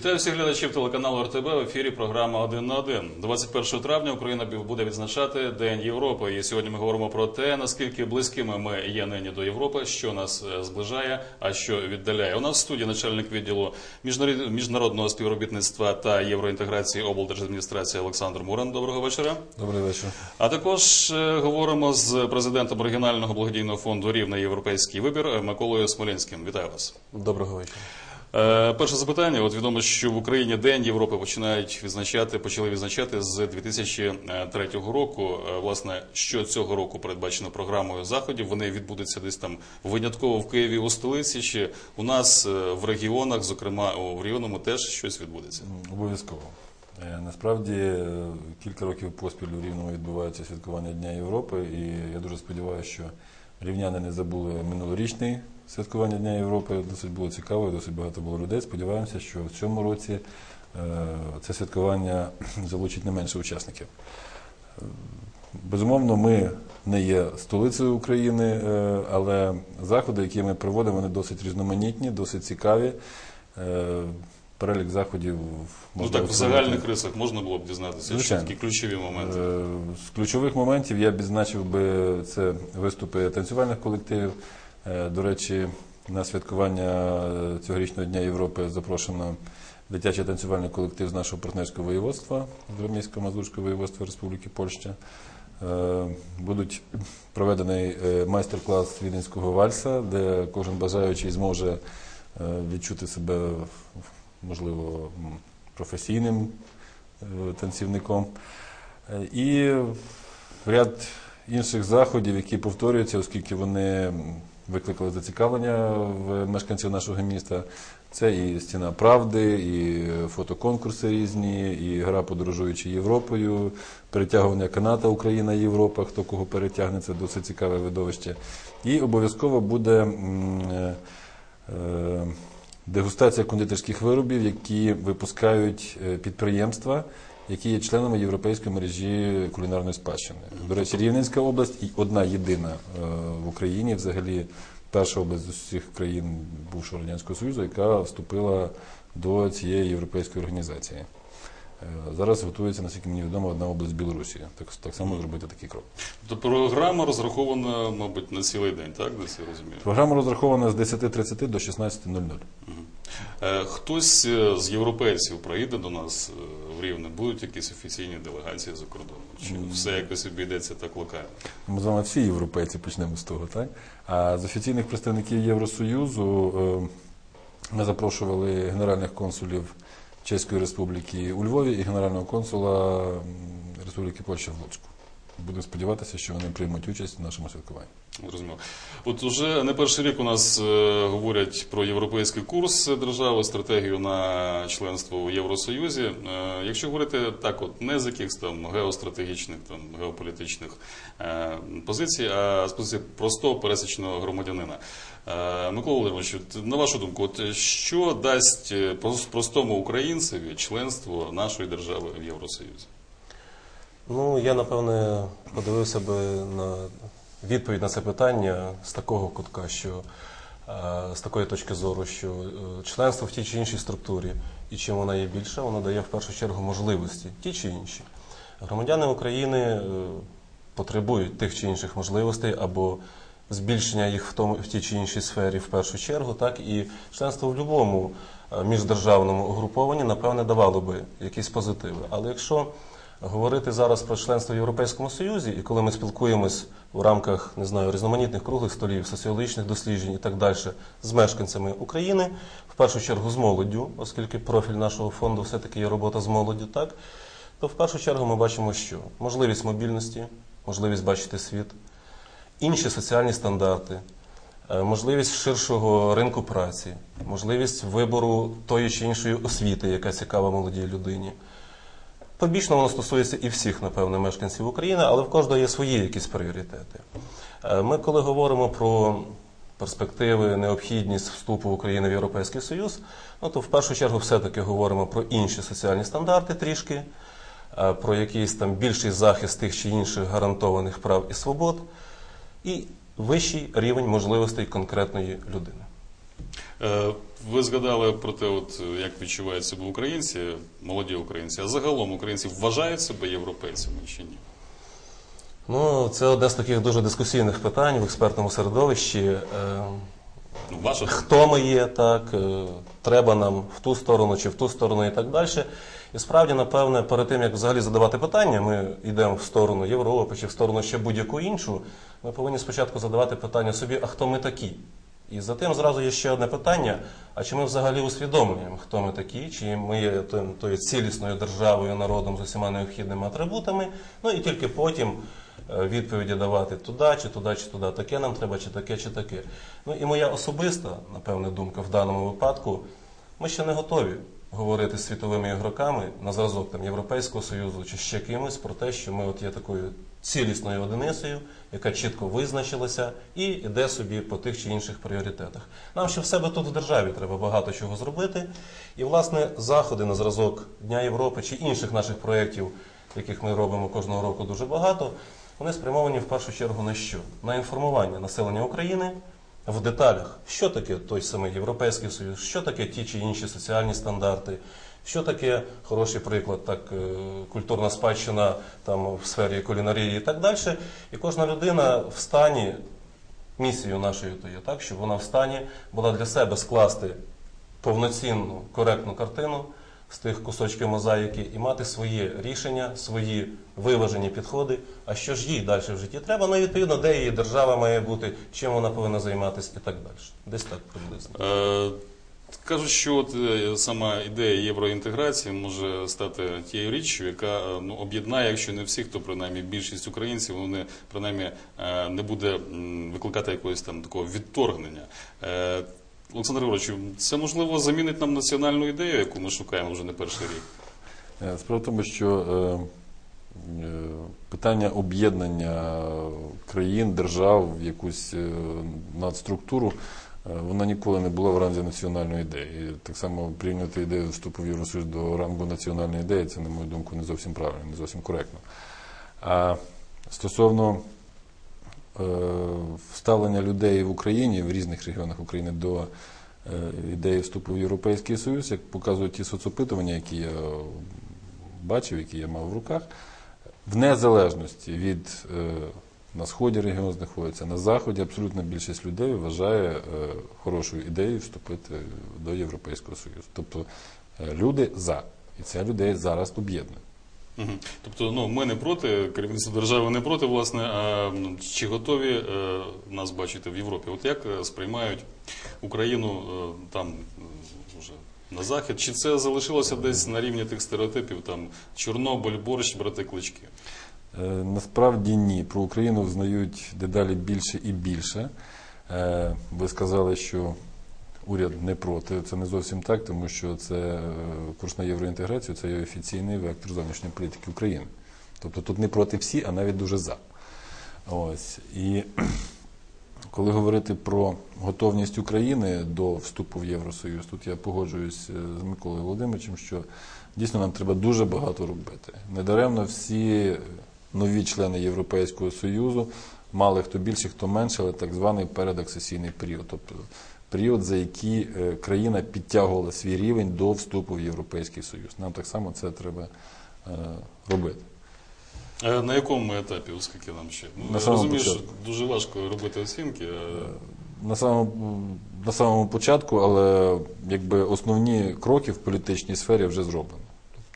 Вітаю всіх глядачів телеканалу РТБ в ефірі програма «Один на один». 21 травня Україна буде відзначати День Європи. І сьогодні ми говоримо про те, наскільки близькими ми є нині до Європи, що нас е, зближає, а що віддаляє. У нас в студії начальник відділу міжнарод- міжнародного співробітництва та євроінтеграції облдержадміністрації Олександр Муран. Доброго вечора. Добрий вечір. А також е, говоримо з президентом оригінального благодійного фонду Рівна Європейський вибір Миколою Смолінським. Вітаю вас. Доброго вечора. Е, Перше запитання. От відомо, що в Україні День Європи починають відзначати, почали відзначати з 2003 року. Е, Власне, що цього року передбачено програмою заходів, вони відбудуться десь там винятково в Києві у столиці, чи у нас е, в регіонах, зокрема у Рівному, теж щось відбудеться. Обов'язково. Е, Насправді кілька років поспіль у Рівному відбувається святкування Дня Європи, і я дуже сподіваюся, що рівняни не забули минулорічний святкування Дня Європи. Досить було цікаво, досить багато було людей. Сподіваємося, що в цьому році е, це святкування залучить не менше учасників. Безумовно, ми не є столицею України, е, але заходи, які ми проводимо, вони досить різноманітні, досить цікаві. Е, Перелік заходів Ну так в загальних рисах можна було б дізнатися, що такі ключові моменти. З ключових моментів я б відзначив би це виступи танцювальних колективів. Е, До речі, на святкування е, цьогорічного Дня Європи запрошено дитячий танцювальний колектив з нашого партнерського воєводства, з Ромійського Мазурського воєводства Республіки Польща. Е, Будуть проведений майстер-клас віденського вальса, де кожен бажаючий зможе відчути себе можливо професійним танцівником. І ряд інших заходів, які повторюються, оскільки вони викликали зацікавлення в мешканців нашого міста. Це і стіна правди, і фотоконкурси різні, і гра подорожуючи Європою, перетягування каната Україна Європа, хто кого перетягне, це досить цікаве видовище. І обов'язково буде е, е, дегустація кондитерських виробів, які випускають е, підприємства, які є членами європейської мережі кулінарної спадщини. До речі, Рівненська область і одна єдина е, в Україні, взагалі перша область з усіх країн бувшого радянського союзу, яка вступила до цієї європейської організації. Е, Зараз готується, наскільки мені відомо, одна область Білорусі. Так, так само зробити такий крок. Тобто програма розрахована, мабуть, на цілий день, так? Десь я розумію. Програма розрахована з 10.30 до 16.00. Е, Хтось е, з європейців приїде до нас е, в Рівне, будуть якісь офіційні делегації за кордоном? Чи все якось обійдеться так локально? Ми з вами всі європейці почнемо з того, так? А з офіційних представників Євросоюзу е, ми запрошували генеральних консулів Чеської Республіки у Львові і генерального консула Республіки Польща в Луцьку. Будемо сподіватися, що вони приймуть участь в нашому святкуванні. Зрозуміло. От уже не перший рік у нас е, говорять про європейський курс держави, стратегію на членство в Євросоюзі. Е, якщо говорити так, от не з якихось там геостратегічних, там геополітичних е, позицій, а з позиції простого пересічного громадянина. Микола Володимирович, на вашу думку, от що дасть простому українцеві членство нашої держави в Євросоюзі? Ну, я напевне подивився би на відповідь на це питання з такого кутка, що е, з такої точки зору, що е, членство в тій чи іншій структурі, і чим вона є більше, воно дає в першу чергу можливості, ті чи інші. Громадяни України е, потребують тих чи інших можливостей або збільшення їх в тому в тій чи іншій сфері в першу чергу, так і членство в будь-якому міждержавному угрупованні, напевне, давало би якісь позитиви. Але якщо говорити зараз про членство в Європейському Союзі, і коли ми спілкуємось в рамках не знаю різноманітних круглих столів, соціологічних досліджень і так далі з мешканцями України, в першу чергу з молоддю, оскільки профіль нашого фонду все-таки є робота з молоддю, так то в першу чергу ми бачимо, що можливість мобільності, можливість бачити світ, інші соціальні стандарти, е, можливість ширшого ринку праці, можливість вибору тої чи іншої освіти, яка цікава молодій людині. Побічно воно стосується і всіх, напевне, мешканців України, але в кожного є свої якісь пріоритети. Е, Ми, коли говоримо про перспективи, необхідність вступу України в Європейський Союз, ну то в першу чергу все-таки говоримо про інші соціальні стандарти трішки, е, про якийсь там більший захист тих чи інших гарантованих прав і свобод, і вищий рівень можливостей конкретної людини. Е, Ви згадали про те, от як відчувають себе українці, молоді українці, а загалом українці вважають себе європейцями чи ні? Ну, це одне з таких дуже дискусійних питань в експертному середовищі. Е, Ну, ваша хто ми є, так, е, треба нам в ту сторону чи в ту сторону і так далі. І справді, напевне, перед тим, як взагалі задавати питання, ми йдемо в сторону Європи чи в сторону ще будь-яку іншу, ми повинні спочатку задавати питання собі, а хто ми такі? І за тим зразу є ще одне питання: а чи ми взагалі усвідомлюємо, хто ми такі, чи ми є тою цілісною державою, народом з усіма необхідними атрибутами, ну і тільки потім е, відповіді давати туди, чи туди, чи туди, таке нам треба, чи таке, чи таке. Ну і моя особиста, напевне, думка в даному випадку, ми ще не готові говорити з світовими ігроками на зразок там, Європейського Союзу чи ще кимось про те, що ми от є такою цілісною одиницею, яка чітко визначилася і йде собі по тих чи інших пріоритетах. Нам ще в себе тут в державі треба багато чого зробити. І, власне, заходи на зразок Дня Європи чи інших наших проєктів, яких ми робимо кожного року дуже багато, вони спрямовані в першу чергу на що? На інформування населення України в деталях, що таке той самий Європейський Союз, що таке ті чи інші соціальні стандарти, що таке хороший приклад, так е, культурна спадщина там в сфері кулінарії і так далі. І кожна людина в стані місією нашою то є так, щоб вона в стані була для себе скласти повноцінну, коректну картину з тих кусочків мозаїки і мати своє рішення, свої виважені підходи. А що ж їй далі в житті треба? Ну і відповідно, де її держава має бути, чим вона повинна займатися і так далі. Десь так приблизно. Кажуть, що от е, сама ідея євроінтеграції може стати тією річчю, яка е, ну, об'єднає, якщо не всіх, то принаймні більшість українців вони принаймні е, не буде викликати якогось там такого відторгнення. Олександр Григорович, це можливо замінить нам національну ідею, яку ми шукаємо вже не перший рік. Справа в тому, що питання об'єднання країн, держав якусь надструктуру, вона ніколи не була в ранзі національної ідеї. І так само прийняти ідею вступу в Євросоюз до рангу національної ідеї, це, на мою думку, не зовсім правильно, не зовсім коректно. А стосовно е, вставлення людей в Україні в різних регіонах України до е, ідеї вступу в Європейський Союз, як показують ті соцопитування, які я бачив, які я мав в руках, в незалежності від е, на сході регіон знаходиться, на заході абсолютна більшість людей вважає е, хорошою ідеєю вступити до Європейського Союзу. Тобто е, люди за. І це людей зараз об'єднує. Тобто, ну ми не проти, керівництво держави не проти, власне. А ну, чи готові е, нас бачити в Європі? От як сприймають Україну е, там вже на захід? Чи це залишилося десь на рівні тих стереотипів? Там Чорнобиль, борщ, брати клички? Е, Насправді ні. Про Україну взнають дедалі більше і більше. Е, Ви сказали, що уряд не проти. Це не зовсім так, тому що це е, курс на євроінтеграцію, це є офіційний вектор зовнішньої політики України. Тобто тут не проти всі, а навіть дуже за. Ось. І коли говорити про готовність України до вступу в Євросоюз, тут я погоджуюсь з Миколою Володимировичем, що дійсно нам треба дуже багато робити. Недаремно всі нові члени Європейського Союзу мали хто більше, хто менше, але так званий передаксесійний період. Тобто період, за який е, країна підтягувала свій рівень до вступу в Європейський Союз. Нам так само це треба е, робити. А на якому ми етапі, оскільки нам ще? Ну, На я розумію, що дуже важко робити оцінки. а На самому, на самому початку, але якби основні кроки в політичній сфері вже зроблені.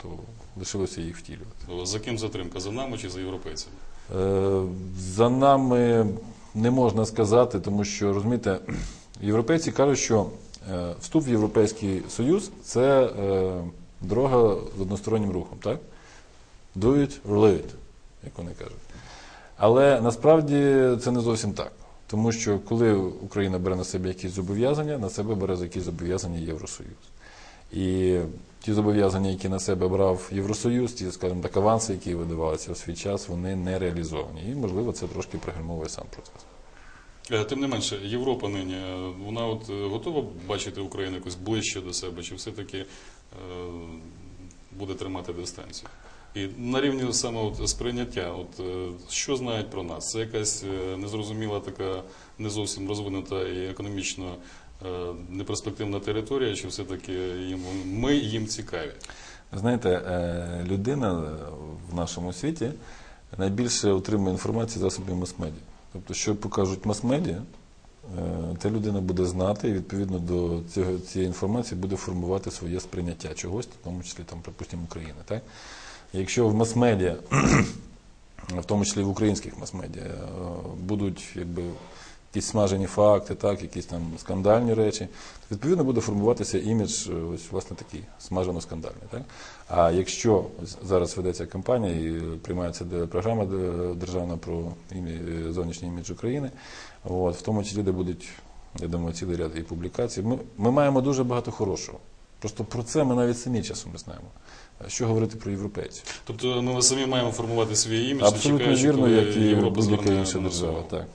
Тобто лишилося їх втілювати. За ким затримка? За нами чи за європейцями? Е, За нами не можна сказати, тому що розумієте, європейці кажуть, що е, вступ в Європейський Союз це е, дорога з одностороннім рухом, так? Do it or leave it, як вони кажуть. Але насправді це не зовсім так. Тому що коли Україна бере на себе якісь зобов'язання, на себе бере якісь зобов'язання Євросоюз. І ті зобов'язання, які на себе брав Євросоюз, ті, скажімо так, аванси, які видавалися в свій час, вони не реалізовані. І, можливо, це трошки пригальмовує сам процес. Е, Тим не менше, Європа нині, е, вона от е, готова бачити Україну якось ближче до себе, чи все-таки буде тримати дистанцію? І на рівні саме от сприйняття, от що знають про нас? Це якась незрозуміла така, не зовсім розвинута і економічно неперспективна територія, чи все-таки ми їм цікаві? Знаєте, е, людина в нашому світі найбільше отримує інформацію засобів мас-медіа. Тобто, що покажуть мас-медіа, е, та людина буде знати, і відповідно до цієї інформації буде формувати своє сприйняття чогось, в тому числі, припустимо, України. Якщо в мас-медіа, в тому числі в українських мас-медіа, е, будуть якби, якісь смажені факти, так, якісь там скандальні речі, то відповідно буде формуватися імідж е, ось, власне такий, смажено-скандальний. Так? А якщо зараз ведеться кампанія і приймається програма державна про е, зовнішній імідж України, от, в тому числі де будуть, я думаю, цілий ряд і публікацій. Ми, ми маємо дуже багато хорошого. Просто про це ми навіть самі часом не знаємо. Що говорити про європейців? Тобто ми самі маємо формувати свій імідж, Абсолютно чекаючи, вірно, коли як і Європа будь-яка інша держава. Так.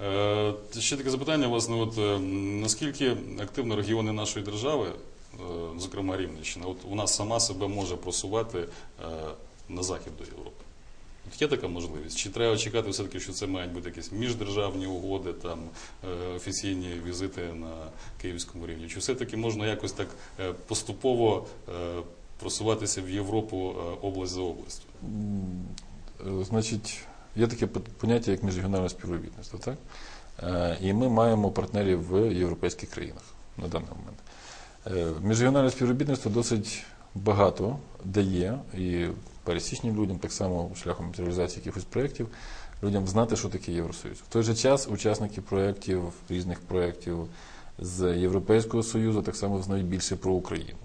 Е, Ще таке запитання, власне, от е, наскільки активно регіони нашої держави, е, зокрема Рівненщина, от вона сама себе може просувати на захід до Європи? От є така можливість? Чи треба чекати все-таки, що це мають бути якісь міждержавні угоди, там офіційні візити на київському рівні? Чи все-таки можна якось так поступово просуватися в Європу область за областю? Значить, є таке поняття, як міжрегіональне співробітництво, так? Е, І ми маємо партнерів в європейських країнах на даний момент. Е, Міжрегіональне співробітництво досить багато дає і пересічним людям, так само шляхом реалізації якихось проєктів, людям знати, що таке Євросоюз. В той же час учасники проєктів, різних проєктів з Європейського Союзу так само знають більше про Україну.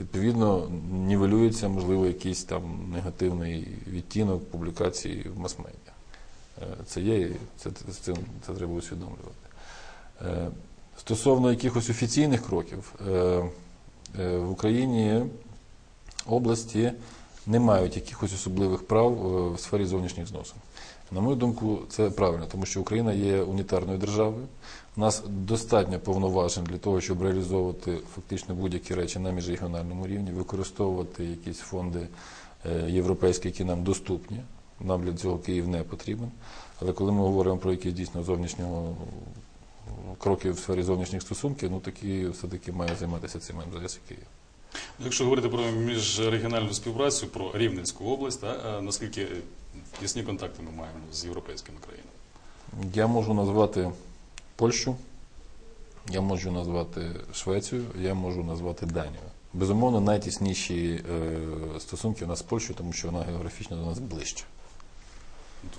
Відповідно, нівелюється, можливо, якийсь там негативний відтінок публікації в мас-медіа. Е, Це є, і це, це, це, це треба усвідомлювати. Е, Стосовно якихось офіційних кроків, е, в Україні області не мають якихось особливих прав в сфері зовнішніх зносин. На мою думку, це правильно, тому що Україна є унітарною державою. У нас достатньо повноважень для того, щоб реалізовувати фактично будь-які речі на міжрегіональному рівні, використовувати якісь фонди е, європейські, які нам доступні. Нам для цього Київ не потрібен. Але коли ми говоримо про якісь дійсно зовнішнього кроки в сфері зовнішніх стосунків, ну такі все-таки має займатися цим МЗС і Київ. Якщо говорити про міжрегіональну співпрацю, про Рівненську область, та, наскільки тісні контакти ми маємо з європейськими країнами? Я можу назвати Польщу, я можу назвати Швецію, я можу назвати Данію. Безумовно, найтісніші е, стосунки у нас з Польщею, тому що вона географічно до нас ближче.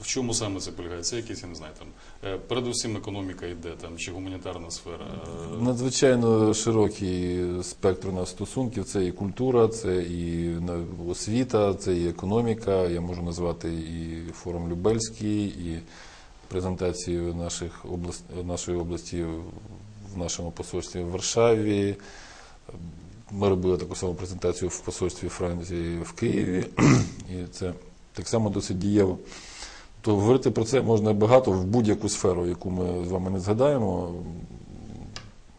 В чому саме це полягає? Це якісь, я не знаю, там, е, передусім економіка йде, там, чи гуманітарна сфера? Надзвичайно широкий спектр у нас стосунків. Це і культура, це і освіта, це і економіка. Я можу назвати і форум Любельський, і презентацію наших област... нашої області в нашому посольстві в Варшаві. Ми робили таку саму презентацію в посольстві Франції в Києві, і це так само досить дієво. То говорити про це можна багато в будь-яку сферу, яку ми з вами не згадаємо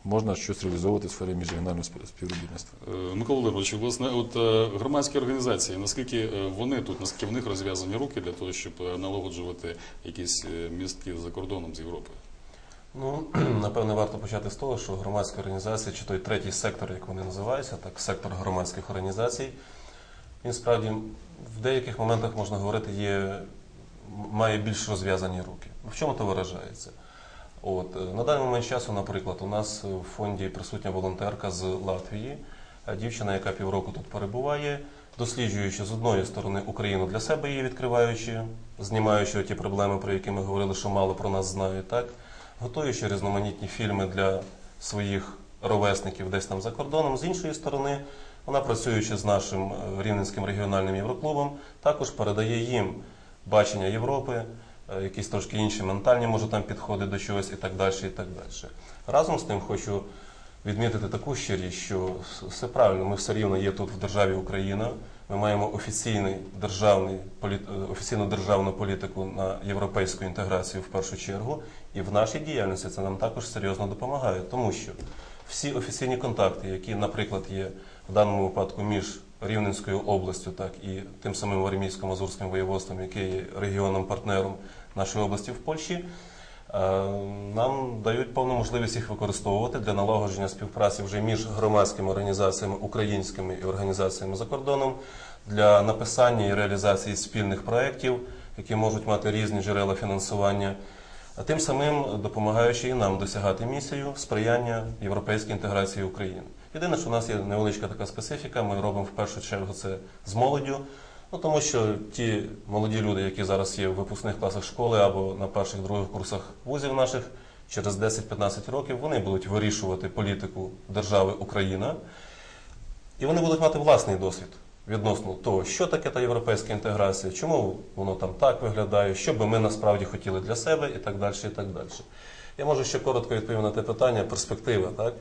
можна щось реалізовувати в сфері міжрегіонального співробітництва. Е, Микола Володимирович, власне, от е, громадські організації, наскільки е, вони тут, наскільки в них розв'язані руки для того, щоб налагоджувати якісь містки за кордоном з Європою? Ну, напевне, варто почати з того, що громадські організації, чи той третій сектор, як вони називаються, так, сектор громадських організацій, він справді в деяких моментах можна говорити, є, має більш розв'язані руки. В чому то виражається? От, е, на даний момент часу, наприклад, у нас в фонді присутня волонтерка з Латвії, е, дівчина, яка півроку тут перебуває, досліджуючи з одної сторони Україну для себе її відкриваючи, знімаючи ті проблеми, про які ми говорили, що мало про нас знають, так готуючи різноманітні фільми для своїх ровесників десь там за кордоном. З іншої сторони, вона працюючи з нашим е, Рівненським регіональним євроклубом, також передає їм бачення Європи, якісь трошки інші ментальні, може там підходи до чогось і так далі. і так далі. Разом з тим хочу відмітити таку щирість, що все правильно, ми все рівно є тут в державі Україна. Ми маємо офіційний державний е, офіційну державну політику на європейську інтеграцію в першу чергу, і в нашій діяльності це нам також серйозно допомагає, тому що всі офіційні контакти, які, наприклад, є в даному випадку між Рівненською областю, так і тим самим Вармійсько-Мазурським воєводством, яке є регіоном партнером нашої області в Польщі, Е, Нам дають повну можливість їх використовувати для налагодження співпраці вже між громадськими організаціями українськими і організаціями за кордоном для написання і реалізації спільних проєктів, які можуть мати різні джерела фінансування, а тим самим допомагаючи і нам досягати місію сприяння європейській інтеграції України. Єдине, що у нас є невеличка така специфіка, ми робимо в першу чергу це з молоддю. Ну, тому що ті молоді люди, які зараз є в випускних класах школи або на перших других курсах вузів наших, через 10-15 років вони будуть вирішувати політику держави Україна, і вони будуть мати власний досвід відносно того, що таке та європейська інтеграція, чому воно там так виглядає, що би ми насправді хотіли для себе і так далі. І так далі. Я можу ще коротко відповім на те питання, перспектива. Так?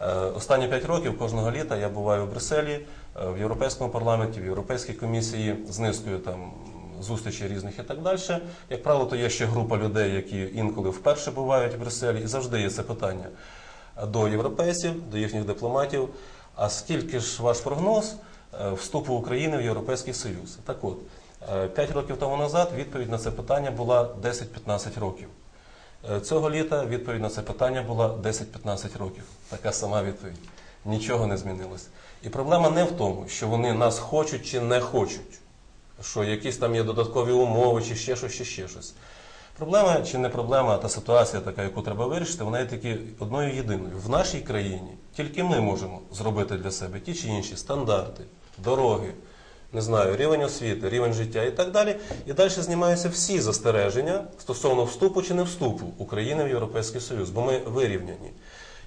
Е, Останні п'ять років кожного літа я буваю в Брюсселі, е, в Європейському парламенті, в Європейській комісії з низкою там зустрічей різних і так далі. Як правило, то є ще група людей, які інколи вперше бувають в Брюсселі, і завжди є це питання до європейців, до їхніх дипломатів. А скільки ж ваш прогноз е, вступу України в Європейський Союз? Так от, п'ять років тому назад відповідь на це питання була 10-15 років. Е, Цього літа відповідь на це питання була 10-15 років. Така сама відповідь. Нічого не змінилось. І проблема не в тому, що вони нас хочуть чи не хочуть, що якісь там є додаткові умови, чи ще щось, чи ще щось. Проблема чи не проблема, та ситуація така, яку треба вирішити, вона є таки одною єдиною. В нашій країні тільки ми можемо зробити для себе ті чи інші стандарти, дороги, не знаю, рівень освіти, рівень життя і так далі. І далі знімаються всі застереження стосовно вступу чи не вступу України в Європейський Союз, бо ми вирівняні.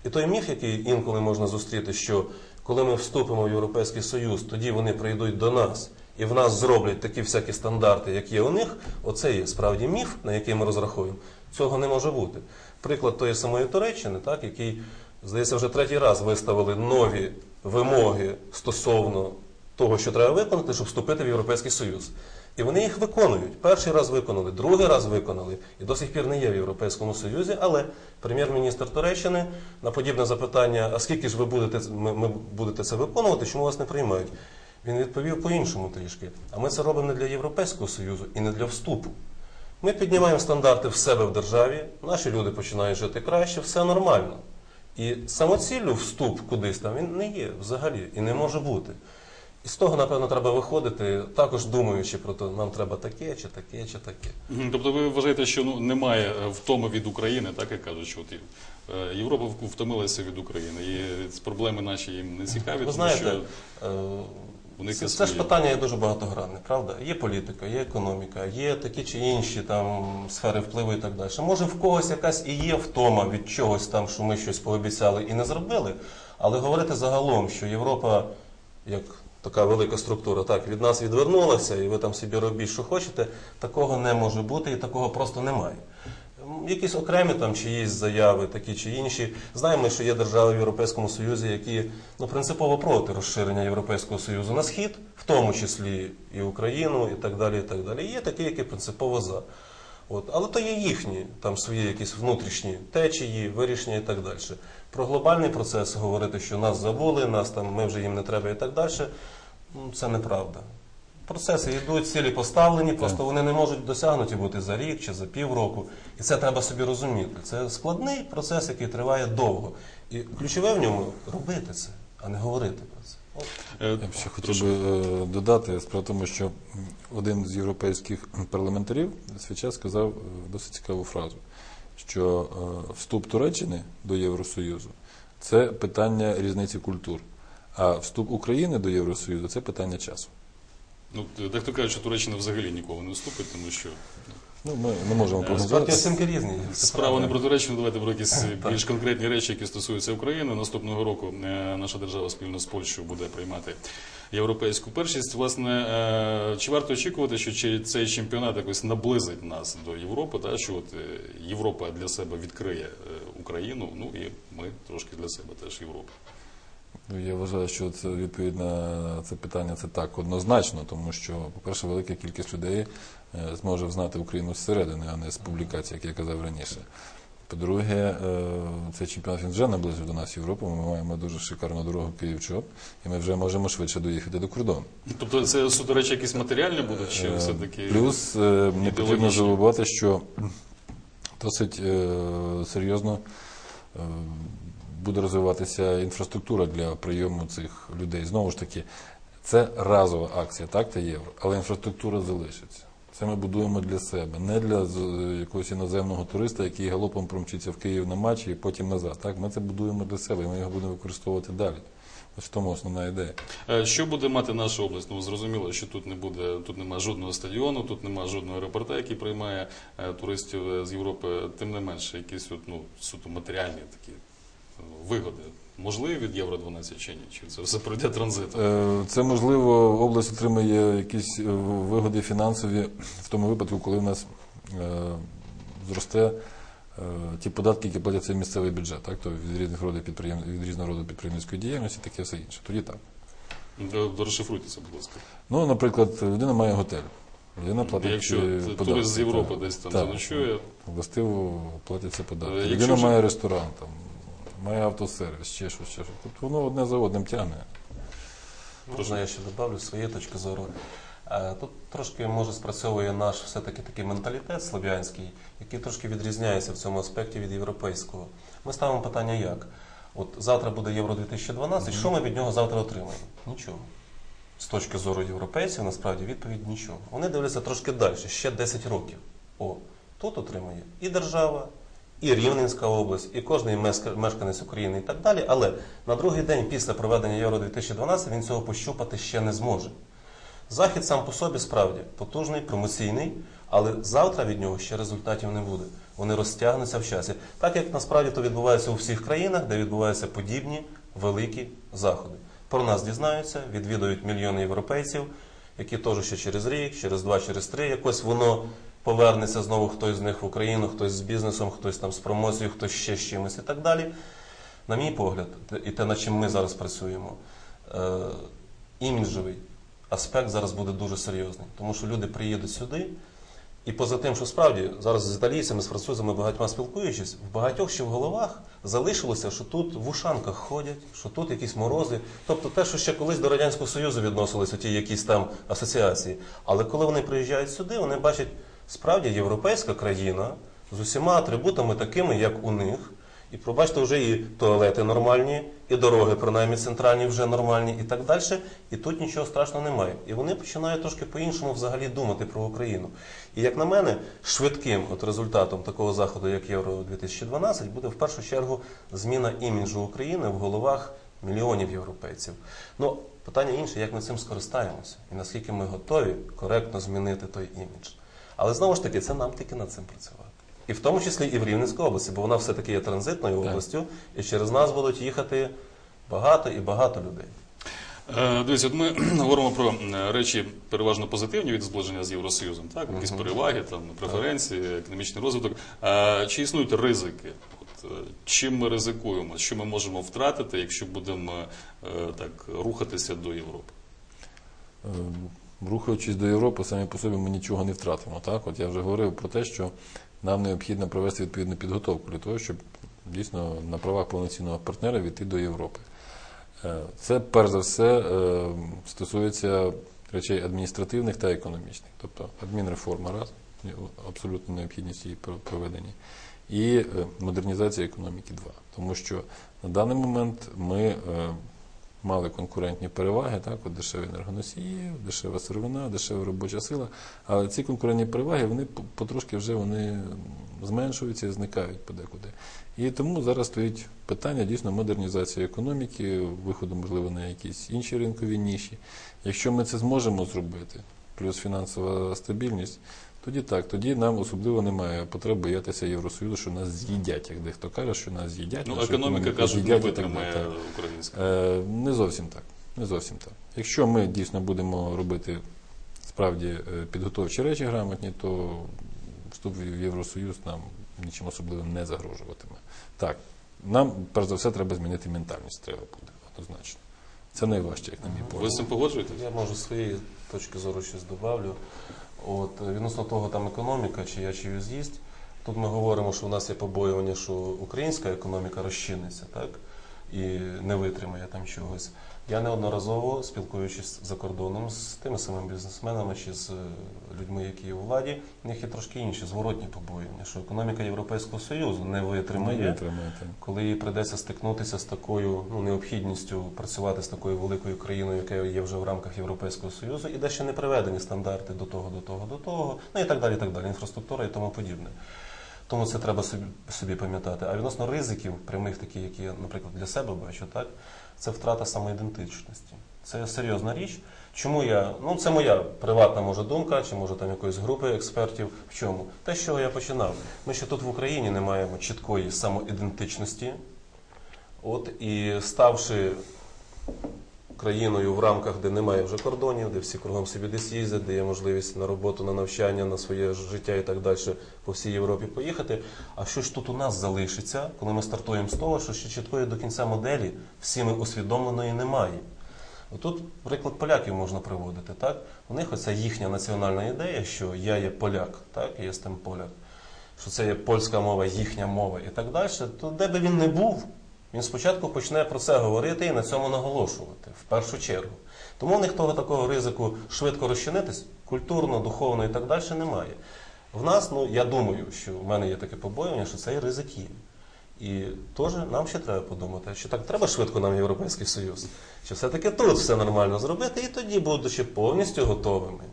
І той міф, який інколи можна зустріти, що коли ми вступимо в Європейський Союз, тоді вони прийдуть до нас і в нас зроблять такі всякі стандарти, як є у них, оце є справді міф, на який ми розраховуємо. Цього не може бути. Приклад тої самої Туреччини, так, який, здається, вже третій раз виставили нові вимоги стосовно того, що треба виконати, щоб вступити в Європейський Союз. І вони їх виконують. Перший раз виконали, другий раз виконали, і до сих пір не є в Європейському Союзі. Але прем'єр-міністр Туреччини на подібне запитання: а скільки ж ви будете ми, ми будете це виконувати, чому вас не приймають? Він відповів по-іншому трішки. А ми це робимо не для Європейського Союзу і не для вступу. Ми піднімаємо стандарти в себе в державі, наші люди починають жити краще, все нормально. І самоціллю вступ кудись там він не є взагалі і не може бути. І з того, напевно, треба виходити, також думаючи про те, нам треба таке, чи таке, чи таке. Мгм. Тобто ви вважаєте, що ну немає е, втоми від України, так як кажуть, що от, е, Європа втомилася від України, і проблеми наші їм не цікаві, Ви тому знаєте, що е, них це, є це ж свої. питання є дуже багатогранне, правда? Є політика, є економіка, є такі чи інші там сфери впливу і так далі. Може, в когось якась і є втома від чогось там, що ми щось пообіцяли і не зробили, але говорити загалом, що Європа як така велика структура, так від нас відвернулася, і ви там собі робіть, що хочете, такого не може бути і такого просто немає. Якісь окремі там чиїсь заяви, такі чи інші. Знаємо, що є держави в Європейському Союзі, які ну, принципово проти розширення Європейського Союзу на схід, в тому числі і Україну, і так далі. І так далі. Є такі, які принципово за. От. Але то є їхні там свої якісь внутрішні течії, вирішення і так далі. Про глобальний процес говорити, що нас забули, нас там ми вже їм не треба і так далі. ну, Це неправда. Процеси йдуть, цілі поставлені, просто вони не можуть досягнуті бути за рік чи за півроку. І це треба собі розуміти. Це складний процес, який триває довго. І ключове в ньому робити це, а не говорити про це. От. Е, Я б ще хотів би е, додати, справа тому, що один з європейських парламентарів свій час сказав е, досить цікаву фразу, що е, вступ Туреччини до Євросоюзу це питання різниці культур, а вступ України до Євросоюзу це питання часу. Ну, дехто каже, що Туреччина взагалі ніколи не вступить, тому що Ну, ми не можемо Справді прогнозувати. оцінки різні. справа не про Туреччину, давайте про якісь більш конкретні речі, які стосуються України. Наступного року е, наша держава спільно з Польщею буде приймати європейську першість. Власне, е, чи варто очікувати, що чи- цей чемпіонат якось наблизить нас до Європи, та що от е, Європа для себе відкриє е, Україну, ну і ми трошки для себе теж Європу. Ну, Я вважаю, що це відповідь на це питання це так однозначно, тому що, по-перше, велика кількість людей е, зможе знати Україну зсередини, а не з публікацій, як я казав раніше. По-друге, е, цей чемпіонат він вже наблизив до нас Європу. Ми маємо дуже шикарну дорогу Київ-Чоп, і ми вже можемо швидше доїхати до кордону. Тобто це суто речі якісь матеріальні будуть, чи Е, все-таки Плюс е, не потрібно забувати, що досить серйозно буде розвиватися інфраструктура для прийому цих людей. Знову ж таки, це разова акція, так, та євро, але інфраструктура залишиться. Це ми будуємо для себе, не для якогось іноземного туриста, який галопом промчиться в Київ на матчі і потім назад. Так, ми це будуємо для себе, і ми його будемо використовувати далі. Ось в тому основна ідея. Е, Що буде мати наша область? Ну зрозуміло, що тут не буде, тут немає жодного стадіону, тут немає жодного аеропорта, який приймає е, туристів е, з Європи. Тим не менше, якісь от, ну, суто матеріальні такі вигоди можливі від Євро 12 чи ні? Чи це все пройде транзитом? Е, Це можливо, область отримає якісь е, вигоди фінансові в тому випадку, коли в нас е, зросте ті податки, які платяться в місцевий бюджет, так? То від різних родів підприєм... від різного роду підприємницької діяльності, таке все інше. Тоді так. Розшифруйте це, будь ласка. Ну, наприклад, людина має готель. Людина платить Якщо е, податки, турист з Європи так. десь там заночує, Властиво платяться податки. Якщо Людина вже- має ресторан, там, має автосервіс, ще щось, ще щось. Тобто воно одне за одним тягне. Можна я ще добавлю з своєї точки зору. Е, Тут трошки може спрацьовує наш все-таки такий менталітет слов'янський, який трошки відрізняється в цьому аспекті від європейського. Ми ставимо питання як? От завтра буде Євро 2012, що ми від нього завтра отримаємо? Нічого. З точки зору європейців, насправді відповідь нічого. Вони дивляться трошки далі, ще 10 років. О, тут отримує і держава, і Рівненська область, і кожний мешканець України і так далі. Але на другий день після проведення Євро 2012 він цього пощупати ще не зможе. Захід сам по собі справді потужний, промоційний, але завтра від нього ще результатів не буде. Вони розтягнуться в часі. Так як насправді то відбувається у всіх країнах, де відбуваються подібні великі заходи. Про нас дізнаються, відвідують мільйони європейців, які теж ще через рік, через два, через три, якось воно повернеться знову хтось з них в Україну, хтось з бізнесом, хтось там з промоцією, хтось ще з чимось і так далі. На мій погляд, і те, над чим ми зараз працюємо, е, іміджовий аспект зараз буде дуже серйозний, тому що люди приїдуть сюди. І поза тим, що справді зараз з італійцями, з французами багатьма спілкуючись, в багатьох ще в головах залишилося, що тут в ушанках ходять, що тут якісь морози. Тобто те, що ще колись до Радянського Союзу відносилися ті якісь там асоціації. Але коли вони приїжджають сюди, вони бачать справді європейська країна з усіма атрибутами такими, як у них. І пробачте, вже і туалети нормальні, і дороги, принаймні центральні, вже нормальні, і так далі. І тут нічого страшного немає. І вони починають трошки по-іншому взагалі думати про Україну. І як на мене, швидким от результатом такого заходу, як Євро 2012, буде в першу чергу зміна іміджу України в головах мільйонів європейців. Ну, питання інше, як ми цим скористаємося, і наскільки ми готові коректно змінити той імідж. Але знову ж таки, це нам тільки над цим працювати. І в тому числі і в Рівненській області, бо вона все-таки є транзитною Так. областю, і через нас будуть їхати багато і багато людей. Е, Дивіться, от ми говоримо про е, речі переважно позитивні від зближення з Євросоюзом, так? Якісь переваги, там, преференції, економічний розвиток. А Чи існують ризики? От, е, чим ми ризикуємо? Що ми можемо втратити, якщо будемо е, так рухатися до Європи? Рухаючись до Європи, самі по собі ми нічого не втратимо. Так? От я вже говорив про те, що нам необхідно провести відповідну підготовку для того, щоб дійсно на правах повноцінного партнера війти до Європи. Е, Це перш за все е, стосується речей адміністративних та економічних, тобто адмінреформа раз, абсолютно необхідність її проведення, і е, модернізація економіки два. Тому що на даний момент ми мали конкурентні переваги, так, от дешеві енергоносії, дешева сировина, дешева робоча сила. Але ці конкурентні переваги вони потрошки вже вони зменшуються і зникають подекуди. І тому зараз стоїть питання дійсно модернізації економіки, виходу, можливо, на якісь інші ринкові ніші. Якщо ми це зможемо зробити, плюс фінансова стабільність, тоді так, тоді нам особливо немає потреби боятися Євросоюзу, що нас з'їдять, як дехто каже, що нас з'їдять. Ну, економіка, кажуть, не витримає Так. українська. Е, Не зовсім так. Не зовсім так. Якщо ми дійсно будемо робити справді е, підготовчі речі грамотні, то вступ в Євросоюз нам нічим особливим не загрожуватиме. Так, нам перш за все треба змінити ментальність, треба буде однозначно. Це найважче, як на мій Ви з цим погоджуєтесь? Я можу з своєї точки зору щось добавлю. От, е, відносно того, там економіка, чи я чию з'їсть. Тут ми говоримо, що в нас є побоювання, що українська економіка розчиниться, так? і не витримає там чогось. Я неодноразово спілкуючись за кордоном з тими самими бізнесменами чи з е, людьми, які є у владі, в них є трошки інші зворотні побоювання, що економіка Європейського Союзу не витримає витримаємо. так. коли їй прийдеться стикнутися з такою ну, необхідністю працювати з такою великою країною, яка є вже в рамках Європейського Союзу, і де ще не приведені стандарти до того, до того, до того, ну і так далі, і так далі, інфраструктура і тому подібне. Тому це треба собі, собі пам'ятати. А відносно ризиків, прямих таких, які я, наприклад, для себе бачу, так, це втрата самоідентичності. Це серйозна річ. Чому я, ну це моя приватна може думка, чи може там якоїсь групи експертів. В чому? Те, чого я починав. Ми ще тут в Україні не маємо чіткої самоідентичності. От і ставши країною в рамках, де немає вже кордонів, де всі кругом собі десь їздять, де є можливість на роботу, на навчання, на своє життя і так далі по всій Європі поїхати. А що ж тут у нас залишиться, коли ми стартуємо з того, що ще чіткої до кінця моделі всіми усвідомленої немає? Тут приклад поляків можна приводити. Так? У них оця їхня національна ідея, що я є поляк, так, я єстем поляк, що це є польська мова, їхня мова і так далі, то де би він не був, він спочатку почне про це говорити і на цьому наголошувати в першу чергу. Тому того такого ризику швидко розчинитись, культурно, духовно і так далі немає. В нас, ну я думаю, що в мене є таке побоювання, що цей ризик є. І теж нам ще треба подумати, чи так треба швидко нам Європейський Союз, чи все-таки тут все нормально зробити, і тоді, будучи повністю готовими,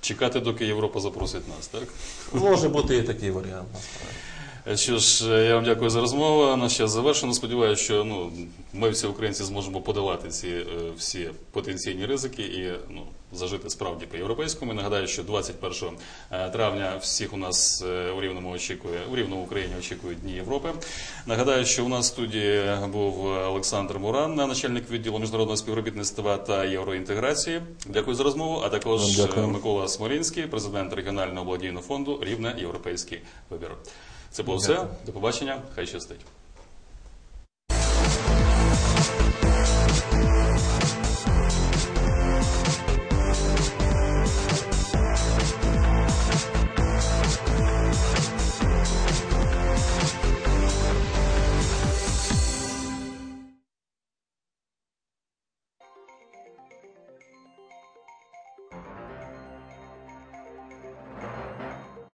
Чекати, доки Європа запросить нас, так? може бути і такий варіант насправді. Що ж, е, я вам дякую за розмову. Наш час завершено. Сподіваюся, що ну, ми всі українці зможемо подолати ці е, всі потенційні ризики і ну, зажити справді по-європейському. Нагадаю, що 21 травня всіх у нас е, у Рівному очікує, у Рівному Україні очікують Дні Європи. Нагадаю, що у нас в студії був Олександр Муран, начальник відділу міжнародного співробітництва та євроінтеграції. Дякую за розмову. А також дякую. е, Микола Смолінський, президент регіонального благодійного фонду Рівне Європейський вибір. Це було все. До побачення. Хай щастить.